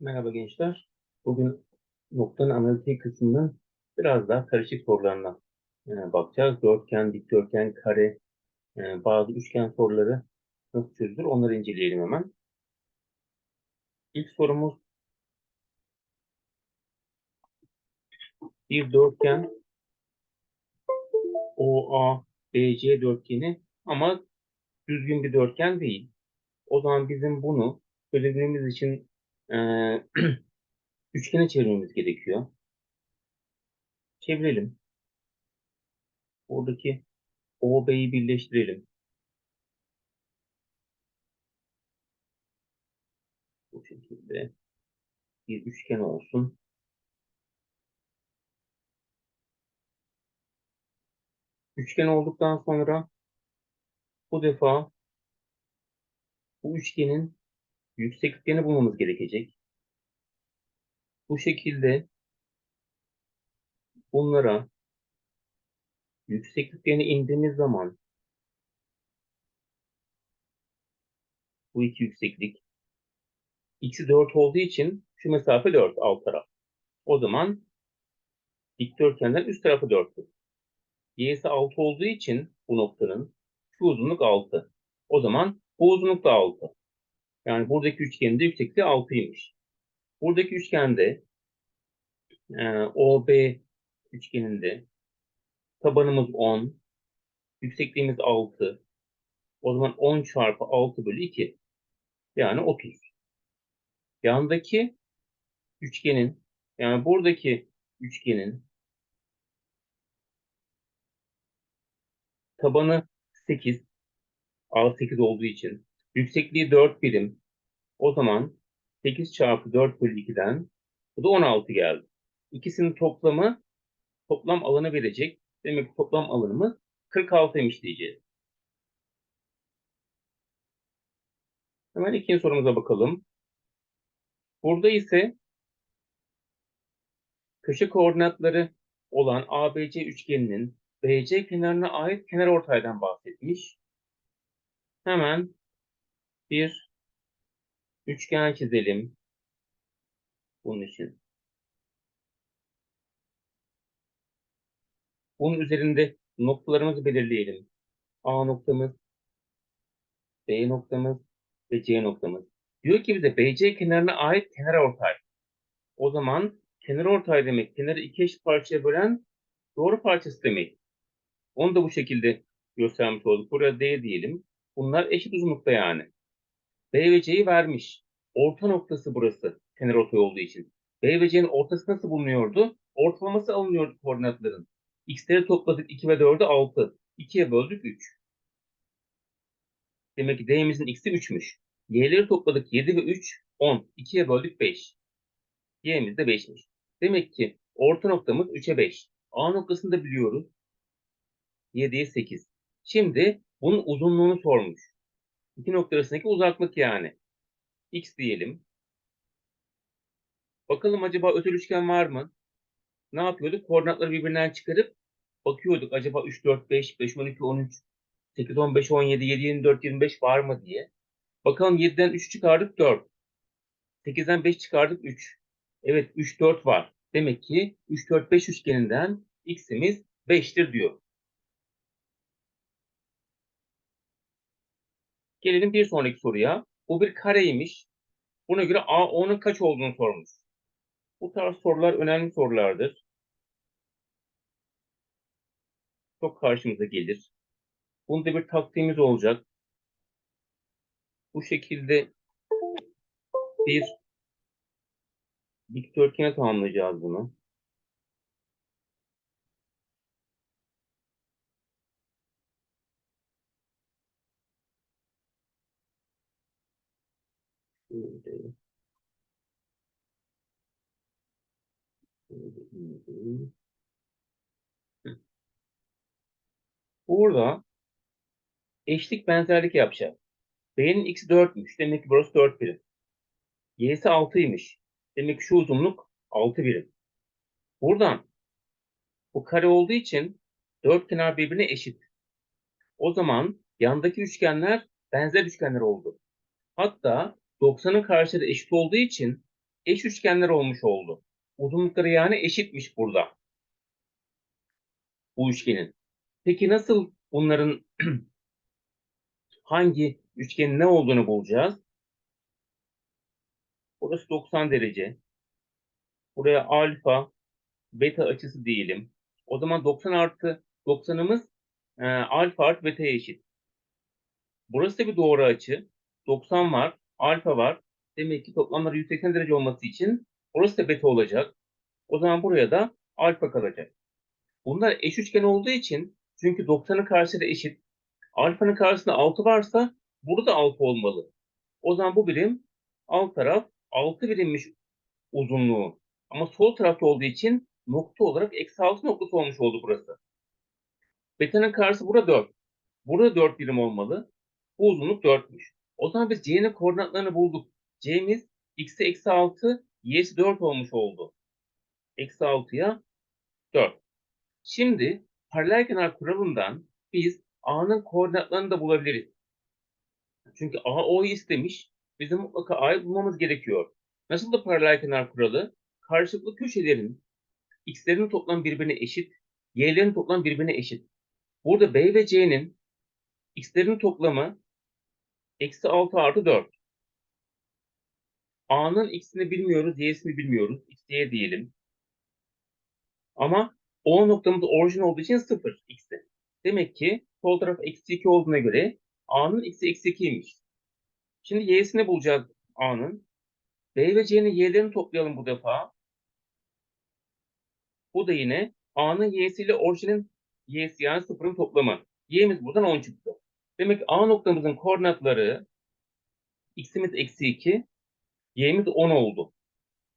Merhaba gençler. Bugün noktanın analitik kısmının biraz daha karışık sorularına e, bakacağız. Dörtgen, dikdörtgen, kare, e, bazı üçgen soruları nasıl çözülür onları inceleyelim hemen. İlk sorumuz bir dörtgen OA BC dörtgeni ama düzgün bir dörtgen değil. O zaman bizim bunu çözebilmemiz için üçgene çevirmemiz gerekiyor. Çevirelim. Buradaki OB'yi birleştirelim. Bu şekilde bir üçgen olsun. Üçgen olduktan sonra bu defa bu üçgenin yüksekliklerini bulmamız gerekecek. Bu şekilde bunlara yüksekliklerini indiğimiz zaman bu iki yükseklik x'i 4 olduğu için şu mesafe 4 alt taraf. O zaman dikdörtgenden üst tarafı 4'tür. y'si 6 olduğu için bu noktanın şu uzunluk 6. O zaman bu uzunluk da 6. Yani buradaki üçgenin de yüksekliği 6'ymış. Buradaki üçgende e, OB üçgeninde tabanımız 10, yüksekliğimiz 6. O zaman 10 çarpı 6 bölü 2. Yani 30. Yandaki üçgenin yani buradaki üçgenin tabanı 8 A8 olduğu için yüksekliği 4 birim. O zaman 8 çarpı 4 bölü 2'den bu da 16 geldi. İkisinin toplamı toplam alanı verecek. Demek ki toplam alanımız 46'ymış diyeceğiz. Hemen ikinci sorumuza bakalım. Burada ise köşe koordinatları olan ABC üçgeninin BC kenarına ait kenarortaydan bahsetmiş. Hemen bir üçgen çizelim. Bunun için. Bunun üzerinde noktalarımızı belirleyelim. A noktamız, B noktamız ve C noktamız. Diyor ki bize BC kenarına ait kenarortay. O zaman kenarortay demek kenarı iki eşit parçaya bölen doğru parçası demek. Onu da bu şekilde göstermiş olduk. Buraya D diyelim. Bunlar eşit uzunlukta yani. B ve C'yi vermiş. Orta noktası burası kenarortay olduğu için. B ve C'nin ortası nasıl bulunuyordu? Ortalaması alınıyordu koordinatların. X'leri topladık 2 ve 4'ü 6. 2'ye böldük 3. Demek ki D'mizin X'i 3'müş. Y'leri topladık 7 ve 3 10. 2'ye böldük 5. Y'miz de 5'miş. Demek ki orta noktamız 3'e 5. A noktasını da biliyoruz. 7'ye 8. Şimdi bunun uzunluğunu sormuş. İki nokta arasındaki uzaklık yani. X diyelim. Bakalım acaba özel üçgen var mı? Ne yapıyorduk? Koordinatları birbirinden çıkarıp bakıyorduk. Acaba 3, 4, 5, 5, 12, 13, 8, 15, 17, 7, 24, 25 var mı diye. Bakalım 7'den 3 çıkardık 4. 8'den 5 çıkardık 3. Evet 3, 4 var. Demek ki 3, 4, 5 üçgeninden x'imiz 5'tir diyor. Gelelim bir sonraki soruya. Bu bir kareymiş. Buna göre AO'nun kaç olduğunu sormuş. Bu tarz sorular önemli sorulardır. Çok karşımıza gelir. Bunda bir taktiğimiz olacak. Bu şekilde bir dikdörtgene tamamlayacağız bunu. Burada eşlik benzerlik yapacağız. B'nin x'i 4'müş. Demek ki burası 4 birim. Y'si 6'ymış. Demek ki şu uzunluk 6 birim. Buradan bu kare olduğu için dört kenar birbirine eşit. O zaman yandaki üçgenler benzer üçgenler oldu. Hatta 90'ın karşıları eşit olduğu için eş üçgenler olmuş oldu. Uzunlukları yani eşitmiş burada. Bu üçgenin. Peki nasıl bunların hangi üçgenin ne olduğunu bulacağız? Burası 90 derece. Buraya alfa, beta açısı diyelim. O zaman 90 artı 90'ımız e, alfa artı beta'ya eşit. Burası da bir doğru açı. 90 var, alfa var. Demek ki toplamları 180 derece olması için burası da beta olacak. O zaman buraya da alfa kalacak. Bunlar eş üçgen olduğu için çünkü 90'ın karşısı da eşit. Alfanın karşısında 6 varsa burada 6 olmalı. O zaman bu birim alt taraf 6 birimmiş uzunluğu. Ama sol tarafta olduğu için nokta olarak eksi 6 noktası olmuş oldu burası. Beta'nın karşısı burada 4. Burada 4 birim olmalı. Bu uzunluk 4'müş. O zaman biz C'nin koordinatlarını bulduk. C'miz x'e eksi 6, y'si 4 olmuş oldu. Eksi 6'ya 4. Şimdi paralel kenar kuralından biz A'nın koordinatlarını da bulabiliriz. Çünkü A O'yu istemiş. Bizim mutlaka A'yı bulmamız gerekiyor. Nasıl da paralel kenar kuralı? Karşılıklı köşelerin x'lerin toplam birbirine eşit, y'lerin toplam birbirine eşit. Burada B ve C'nin x'lerin toplamı eksi 6 artı 4. A'nın x'ini bilmiyoruz, y'sini bilmiyoruz. x, y diyelim. Ama O noktamız orijin olduğu için 0 x'te. Demek ki sol taraf eksi 2 olduğuna göre A'nın x'i eksi 2'ymiş. Şimdi y'sini bulacağız A'nın. B ve C'nin y'lerini toplayalım bu defa. Bu da yine A'nın y'si ile orijinin y'si yani sıfırın toplamı. Y'miz buradan 10 çıktı. Demek A noktamızın koordinatları x'imiz eksi 2, y'miz 10 oldu.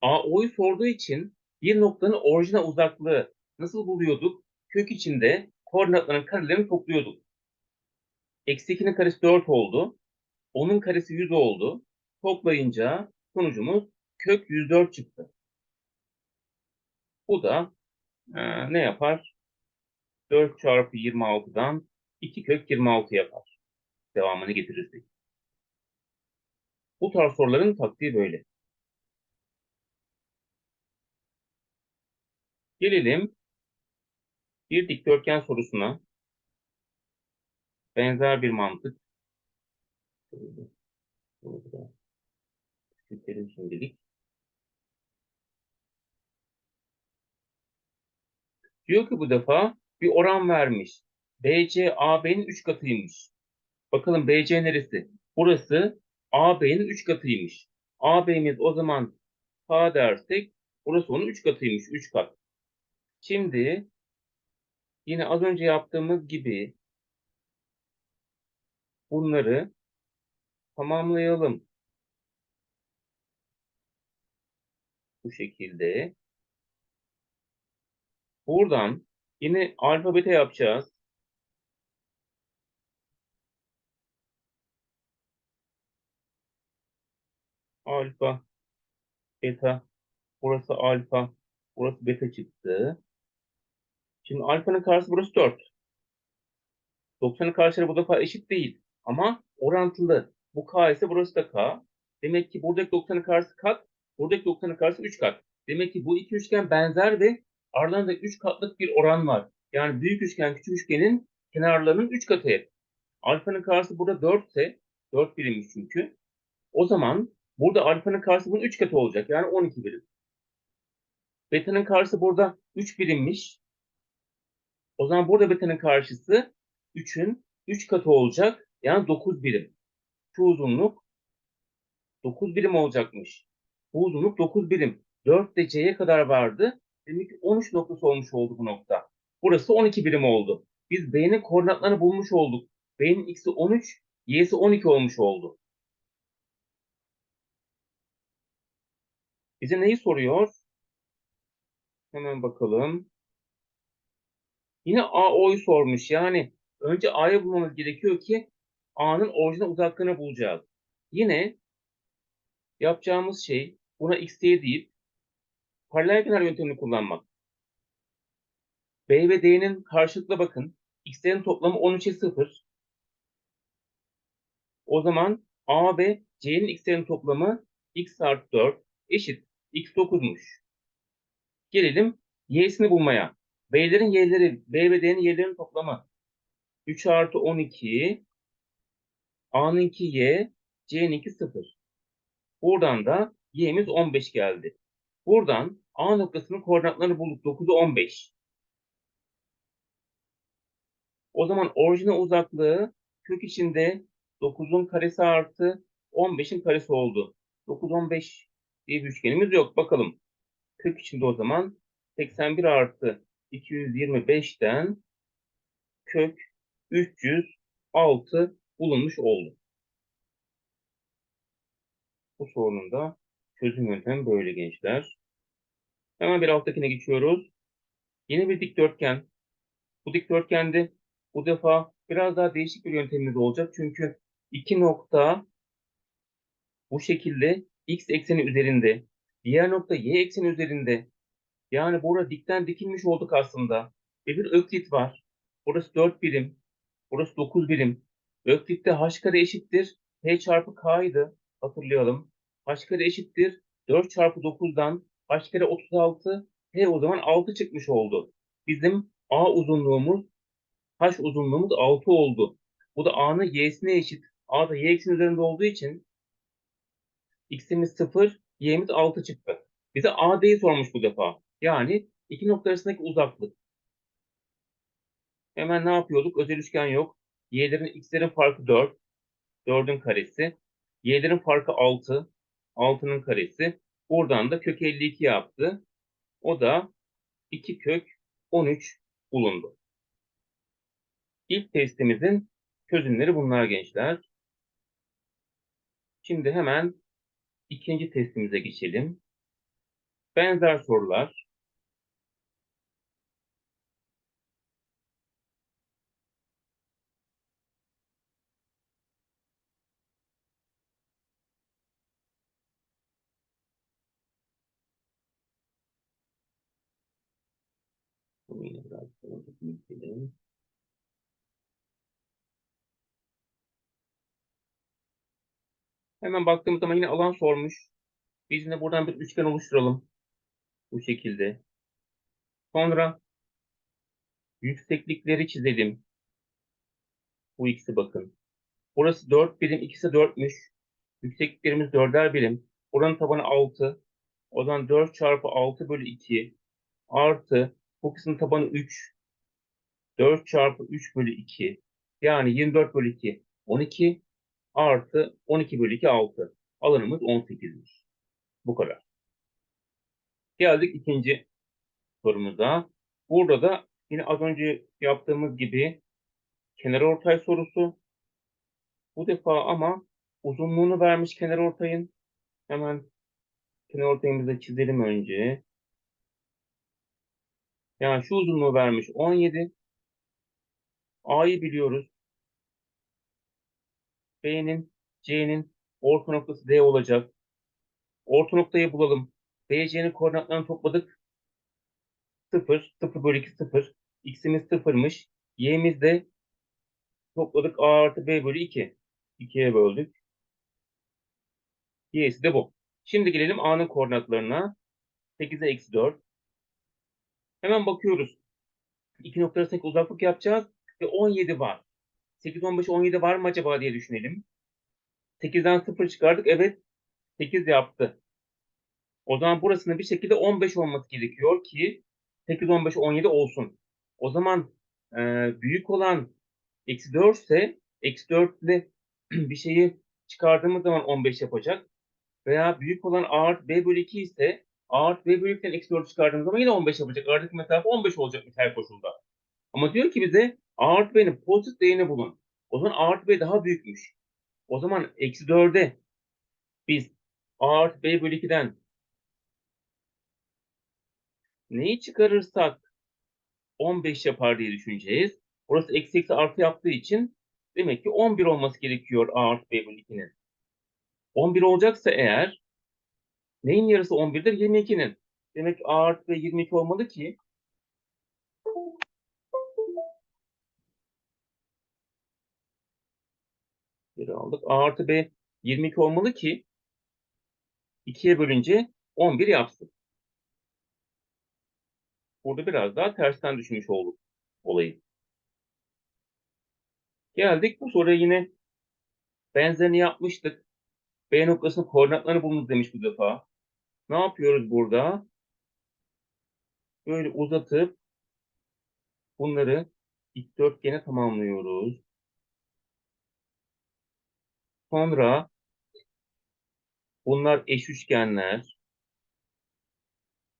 A O'yu sorduğu için bir noktanın orijine uzaklığı nasıl buluyorduk? Kök içinde koordinatların karelerini topluyorduk. Eksi 2'nin karesi 4 oldu. 10'un karesi 100 oldu. Toplayınca sonucumuz kök 104 çıktı. Bu da e, ne yapar? 4 çarpı 26'dan 2 kök 26 yapar. Devamını getirirsek. Bu tarz soruların taktiği böyle. Gelelim bir dikdörtgen sorusuna. Benzer bir mantık. Küçültelim şimdilik. Diyor ki bu defa bir oran vermiş. BC AB'nin 3 katıymış. Bakalım BC neresi? Burası AB'nin 3 katıymış. AB'miz o zaman K dersek burası onun 3 katıymış. 3 kat. Şimdi yine az önce yaptığımız gibi bunları tamamlayalım. Bu şekilde. Buradan yine alfa beta yapacağız. Alfa, beta. Burası alfa, burası beta çıktı. Şimdi alfanın karşısı burası 4. 90'ın karşıları bu defa eşit değil. Ama orantılı. Bu k ise burası da k. Demek ki buradaki 90'ın karşısı kat, buradaki 90'ın karşısı 3 kat. Demek ki bu iki üçgen benzer ve aralarında 3 katlık bir oran var. Yani büyük üçgen küçük üçgenin kenarlarının 3 katı hep. Alfanın karşısı burada 4 ise 4 birimmiş çünkü. O zaman burada alfanın karşısı bunun 3 katı olacak. Yani 12 birim. Beta'nın karşısı burada 3 birimmiş. O zaman burada beta'nın karşısı 3'ün 3 katı olacak. Yani 9 birim. Şu uzunluk 9 birim olacakmış. Bu uzunluk 9 birim. 4 de C'ye kadar vardı. Demek ki 13 noktası olmuş oldu bu nokta. Burası 12 birim oldu. Biz B'nin koordinatlarını bulmuş olduk. B'nin x'i 13, y'si 12 olmuş oldu. Bize neyi soruyor? Hemen bakalım. Yine AO'yu sormuş. Yani önce A'yı bulmamız gerekiyor ki A'nın orijinal uzaklığını bulacağız. Yine yapacağımız şey buna x diye deyip paralel kenar yöntemini kullanmak. B ve D'nin karşılıklı bakın. X'lerin toplamı 13'e 0. O zaman A ve C'nin x'lerin toplamı x artı 4. eşit. X 9'muş. Gelelim y'sini bulmaya. B'lerin y'leri, B ve D'nin y'lerinin toplamı. 3 artı 12 A'nınki y, C'ninki 0. Buradan da y'miz 15 geldi. Buradan A noktasının koordinatlarını bulduk. 9'u 15. O zaman orijine uzaklığı kök içinde 9'un karesi artı 15'in karesi oldu. 9, 15 bir üçgenimiz yok. Bakalım. Kök içinde o zaman 81 artı 225'ten kök 306 bulunmuş oldu. Bu sorunun da çözüm yöntemi böyle gençler. Hemen bir alttakine geçiyoruz. Yeni bir dikdörtgen. Bu dikdörtgende bu defa biraz daha değişik bir yöntemimiz olacak. Çünkü iki nokta bu şekilde x ekseni üzerinde, diğer nokta y ekseni üzerinde. Yani burada dikten dikilmiş olduk aslında. Ve bir öklit var. Burası 4 birim. Burası 9 birim. Öklitte h kare eşittir. h çarpı k'ydı. Hatırlayalım. h kare eşittir. 4 çarpı 9'dan h kare 36. h o zaman 6 çıkmış oldu. Bizim a uzunluğumuz h uzunluğumuz 6 oldu. Bu da a'nın y'sine eşit. a da y ekseni üzerinde olduğu için x'imiz 0, y'miz 6 çıktı. Bize AD'yi sormuş bu defa. Yani iki nokta arasındaki uzaklık. Hemen ne yapıyorduk? Özel üçgen yok. Y'lerin, x'lerin farkı 4. 4'ün karesi. Y'lerin farkı 6. 6'nın karesi. Buradan da kök 52 yaptı. O da 2 kök 13 bulundu. İlk testimizin çözümleri bunlar gençler. Şimdi hemen ikinci testimize geçelim. Benzer sorular. Bunu yine biraz büyütelim. Hemen baktığımız zaman yine alan sormuş. Biz yine buradan bir üçgen oluşturalım. Bu şekilde. Sonra yükseklikleri çizelim. Bu ikisi bakın. Burası 4 birim, ikisi 4'müş. Yüksekliklerimiz 4'er birim. Buranın tabanı 6. O zaman 4 çarpı 6 bölü 2 artı bu kısmın tabanı 3. 4 çarpı 3 bölü 2 yani 24 bölü 2 12 artı 12 bölü 2 6. Alanımız 18'miş. Bu kadar. Geldik ikinci sorumuza. Burada da yine az önce yaptığımız gibi kenar ortay sorusu. Bu defa ama uzunluğunu vermiş kenar ortayın. Hemen kenar ortayımızı çizelim önce. Yani şu uzunluğu vermiş 17. A'yı biliyoruz. B'nin, C'nin orta noktası D olacak. Orta noktayı bulalım. B, C'nin koordinatlarını topladık. 0, 0 bölü 2 0. X'imiz 0'mış. Y'miz de topladık A artı B bölü 2. 2'ye böldük. Y'si de bu. Şimdi gelelim A'nın koordinatlarına. 8'e eksi 4. Hemen bakıyoruz. İki nokta arasındaki uzaklık yapacağız. Ve 17 var. 8, 15, 17 var mı acaba diye düşünelim. 8'den 0 çıkardık. Evet. 8 yaptı. O zaman burasının bir şekilde 15 olması gerekiyor ki 8, 15, 17 olsun. O zaman e, büyük olan eksi 4 ise eksi 4 ile bir şeyi çıkardığımız zaman 15 yapacak. Veya büyük olan a artı b bölü 2 ise a artı b bölü 2'den eksi 4 çıkardığımız zaman yine 15 yapacak. Aradaki mesafe 15 olacak her koşulda. Ama diyor ki bize a artı b'nin pozitif değerini bulun. O zaman a artı b daha büyükmüş. O zaman eksi 4'e biz a artı b bölü 2'den neyi çıkarırsak 15 yapar diye düşüneceğiz. Burası eksi eksi artı yaptığı için demek ki 11 olması gerekiyor a artı b bölü 2'nin. 11 olacaksa eğer neyin yarısı 11'dir? 22'nin. Demek ki a b 22 olmalı ki geri aldık. A artı B 22 olmalı ki 2'ye bölünce 11 yapsın. Burada biraz daha tersten düşünmüş olduk olayı. Geldik bu soruya yine benzerini yapmıştık. B noktasının koordinatlarını bulunuz demiş bu defa. Ne yapıyoruz burada? Böyle uzatıp bunları dikdörtgene tamamlıyoruz. Sonra bunlar eş üçgenler.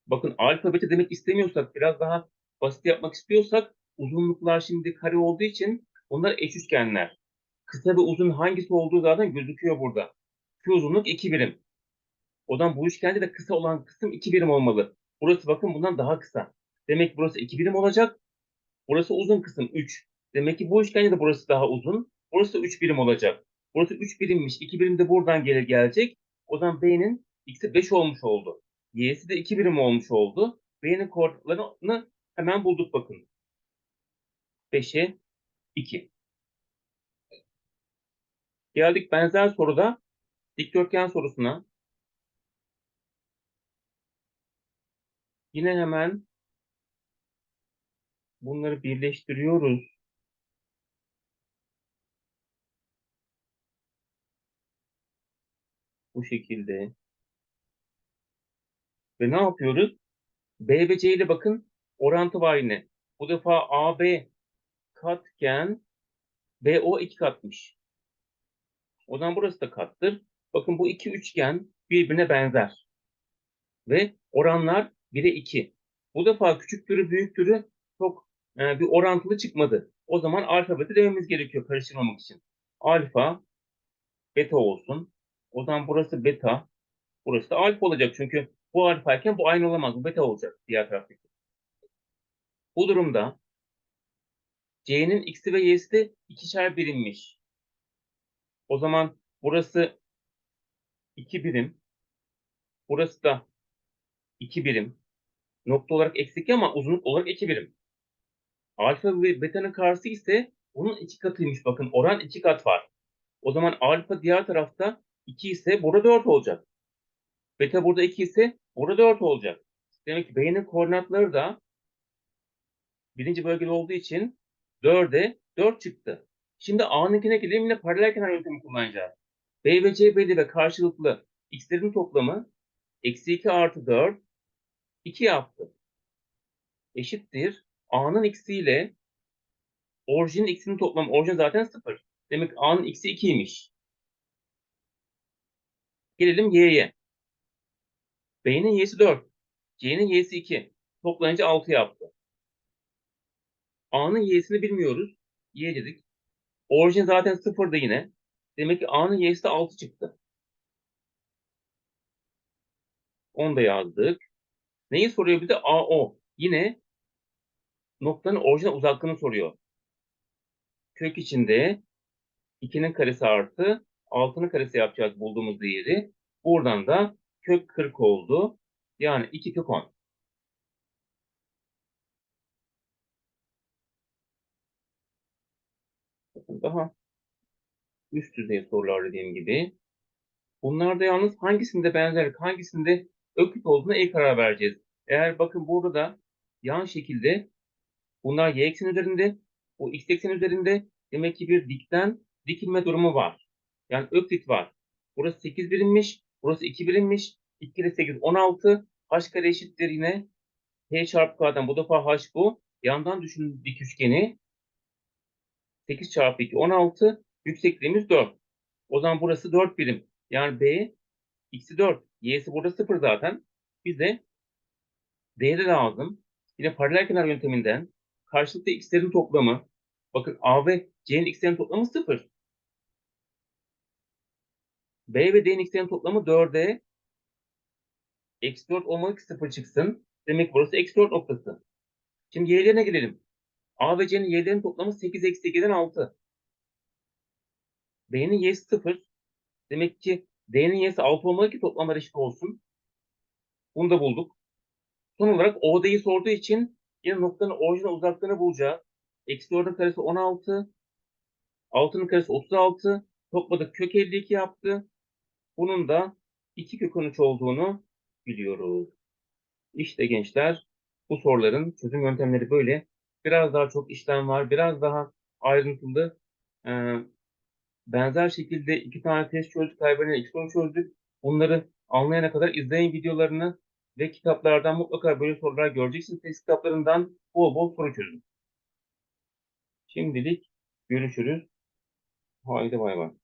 Bakın alfa beta demek istemiyorsak, biraz daha basit yapmak istiyorsak uzunluklar şimdi kare olduğu için onlar eş üçgenler. Kısa ve uzun hangisi olduğu zaten gözüküyor burada. Şu uzunluk 2 birim. O zaman bu üçgende de kısa olan kısım 2 birim olmalı. Burası bakın bundan daha kısa. Demek burası 2 birim olacak. Burası uzun kısım 3. Demek ki bu üçgende de burası daha uzun. Burası 3 birim olacak. Burası 3 birimmiş. 2 birim de buradan gelir gelecek. O zaman B'nin x'i 5 olmuş oldu. Y'si de 2 birim olmuş oldu. B'nin koordinatlarını hemen bulduk bakın. 5'e 2. Geldik benzer soruda dikdörtgen sorusuna. Yine hemen bunları birleştiriyoruz. Bu şekilde. Ve ne yapıyoruz? B ve C ile bakın orantı var yine. Bu defa AB katken BO iki katmış. O zaman burası da kattır. Bakın bu iki üçgen birbirine benzer. Ve oranlar 1'e 2. Bu defa küçüktürü büyüktürü çok e, bir orantılı çıkmadı. O zaman alfa beta dememiz gerekiyor karıştırmamak için. Alfa beta olsun. O zaman burası beta. Burası da alfa olacak. Çünkü bu alfa iken bu aynı olamaz. Bu beta olacak diğer taraftaki. Bu durumda C'nin x'i ve y'si de ikişer birimmiş. O zaman burası 2 birim. Burası da 2 birim. Nokta olarak eksik ama uzunluk olarak 2 birim. Alfa ve beta'nın karşısı ise bunun iki katıymış. Bakın oran iki kat var. O zaman alfa diğer tarafta 2 ise burada 4 olacak. Beta burada 2 ise burada 4 olacak. Demek ki B'nin koordinatları da birinci bölgede olduğu için 4'e 4 çıktı. Şimdi A'nınkine gidelim yine paralel kenar yöntemi kullanacağız. B ve C belli ve karşılıklı x'lerin toplamı eksi 2 artı 4 2 yaptı. Eşittir. A'nın x'i ile orijinin x'inin toplamı. Orijin zaten 0. Demek A'nın x'i 2'ymiş. Gelelim Y'ye. B'nin y'si 4. C'nin y'si 2. Toplayınca 6 yaptı. A'nın y'sini bilmiyoruz. Y dedik. Orijin zaten 0'da yine. Demek ki A'nın y'si de 6 çıktı. Onu da yazdık. Neyi soruyor bize? AO. Yine noktanın orijine uzaklığını soruyor. Kök içinde 2'nin karesi artı 6'nın karesi yapacağız bulduğumuz değeri. Buradan da kök 40 oldu. Yani 2 kök 10. Bakın daha üst düzey sorular dediğim gibi. Bunlarda yalnız hangisinde benzerlik, hangisinde öklit olduğuna iyi karar vereceğiz. Eğer bakın burada da yan şekilde bunlar y eksen üzerinde, bu x eksen üzerinde demek ki bir dikten dikilme durumu var. Yani öklit var. Burası 8 birimmiş, burası 2 birimmiş. 2 kere 8 16. H kare eşittir yine H çarpı K'dan bu defa H bu. Yandan düşünün dik üçgeni. 8 çarpı 2 16. Yüksekliğimiz 4. O zaman burası 4 birim. Yani B x'i 4. Y'si burada 0 zaten. Bize D'de lazım. Yine paralel kenar yönteminden karşılıklı x'lerin toplamı bakın A ve C'nin x'lerin toplamı 0. B ve D'nin x'lerin toplamı 4'e eksi 4 olmalı ki 0 çıksın. Demek burası eksi 4 noktası. Şimdi y'lerine gelelim. A ve C'nin y'lerin toplamı 8 eksi 8'den 6. B'nin y'si 0. Demek ki D'nin y'si 6 olmalı ki toplamlar eşit olsun. Bunu da bulduk. Son olarak OD'yi sorduğu için yine noktanın orijine uzaklığını bulacağız. Eksi 4'ün karesi 16. 6'nın karesi 36. Topladık kök 52 yaptı. Bunun da 2 kök 13 olduğunu biliyoruz. İşte gençler bu soruların çözüm yöntemleri böyle. Biraz daha çok işlem var. Biraz daha ayrıntılı. Ee, benzer şekilde iki tane test çözdük. Kaybeden iki soru çözdük. Bunları anlayana kadar izleyin videolarını ve kitaplardan mutlaka böyle sorular göreceksiniz. Test kitaplarından bol bol soru çözün. Şimdilik görüşürüz. Haydi bay bay.